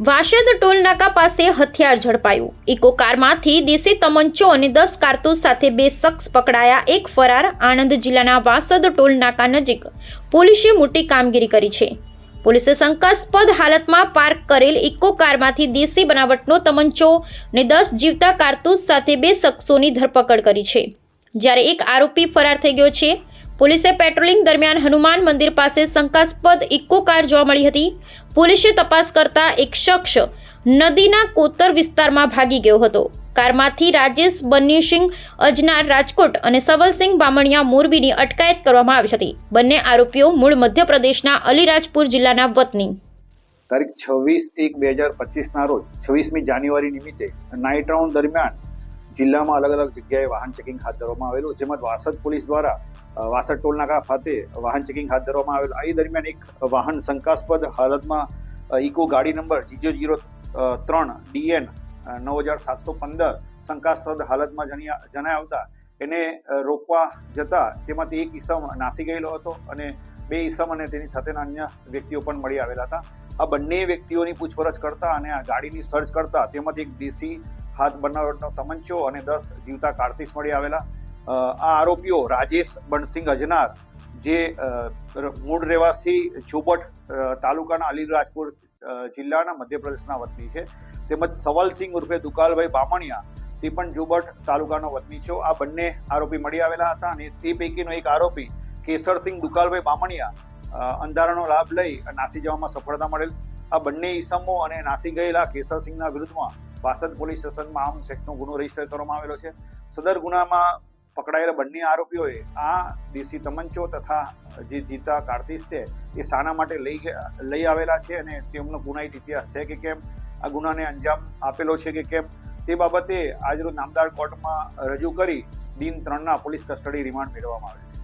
વાશદ toll નાકા પાસે હથિયાર ઝડપાયું. Eco કારમાંથી દેશી તમંચો અને દસ કારતૂસ સાથે બે શખ્સ પકડાયા. એક ફરાર, આણંદ જિલ્લાના વાસદ ટોલ નાકા નજીક પોલીસે મોટી કામગીરી કરી છે. પોલીસે શંકાસ્પદ હાલતમાં પાર્ક કરેલ ઇકો કારમાંથી દેશી બનાવટનો તમંચો અને દસ જીવતા કારતૂસ સાથે બે શખ્સોની ધરપકડ કરી છે. જ્યારે એક આરોપી ફરાર થઈ ગયો છે પોલીસે પેટ્રોલિંગ દરમિયાન હનુમાન મંદિર પાસે શંકાસ્પદ ઇકો કાર જોવા મળી હતી. પોલીસે તપાસ કરતા એક શખ્સ નદીના કોતર વિસ્તારમાં ભાગી ગયો હતો. કારમાંથી રાજેશ બન્નીસિંહ અજનાર રાજકોટ અને સવલસિંહ બામણિયા મોરબીની અટકાયત કરવામાં આવી હતી. બંને આરોપીઓ મૂળ મધ્યપ્રદેશના અલીરાજપુર જિલ્લાના વતની. તારીખ છવ્વીસ એક બે હજાર પચીસના રોજ, છવ્વીસમી જાન્યુઆરી નિમિત્તે નાઇટ રાઉન્ડ દરમિયાન જિલ્લામાં અલગ અલગ જગ્યાએ વાહન ચેકિંગ હાથ ધરવામાં આવેલું, જેમાં વાસદ પોલીસ દ્વારા વાસદ વાસદ ટોલનાકા ખાતે વાહન ચેકિંગ હાથ ધરવામાં આવેલું. આ દરમિયાન એક વાહન શંકાસ્પદ હાલતમાં ઇકો ગાડી નંબર જીજો જીરો ત્રણ, ડીએન નવ હજાર સાતસો પંદર શંકાસ્પદ હાલતમાં જણાય આવતા એને રોકવા જતા તેમાંથી એક ઈસમ નાસી ગયેલો હતો અને બે ઈસમ અને તેની સાથેના અન્ય વ્યક્તિઓ પણ મળી આવેલા હતા. આ બંને વ્યક્તિઓની પૂછપરછ કરતા અને આ ગાડીની સર્ચ કરતા તેમાંથી એક દેશી હાથ બનાવટનો તમંચો અને દસ જીવતા કાર્તીસ મળી આવેલા. આ આરોપીઓ રાજેશ બણસિંગ અજનાર, જે મૂળ રહેવાસી ઝુબટ તાલુકાના અલીરાજપુર જિલ્લાના મધ્યપ્રદેશના વતની છે. તેમજ સવાલસિંહ ઉર્ફે દુકાલભાઈ બામણિયા, તે પણ જુબટ તાલુકાનો વતની છે. આ બંને આરોપી મળી આવેલા હતા અને તે પૈકીનો એક આરોપી કેસરસિંહ દુકાલભાઈ બામણિયા અંધારાનો લાભ લઈ નાસી જવામાં સફળતા મળેલ. આ બંને ઈસમો અને નાસી ગયેલા કેસરસિંહના વિરુદ્ધમાં વાસદ પોલીસ સ્ટેશનમાં આમ સેટનો ગુનો રજિસ્ટર કરવામાં આવેલો છે. સદર ગુનામાં પકડાયેલા બંને આરોપીઓએ આ દેશી તમંચો તથા જે જીતા કાર્તિસ છે, એ શાના માટે લઈ લઈ આવેલા છે અને તેમનો ગુનાહિત ઇતિહાસ છે કે કેમ? આ ગુનાને અંજામ આપેલો છે કે કેમ? તે બાબતે આજરોજ નામદાર કોર્ટમાં રજૂ કરી દિન ત્રણના પોલીસ કસ્ટડી રિમાન્ડ મેળવવામાં આવે છે.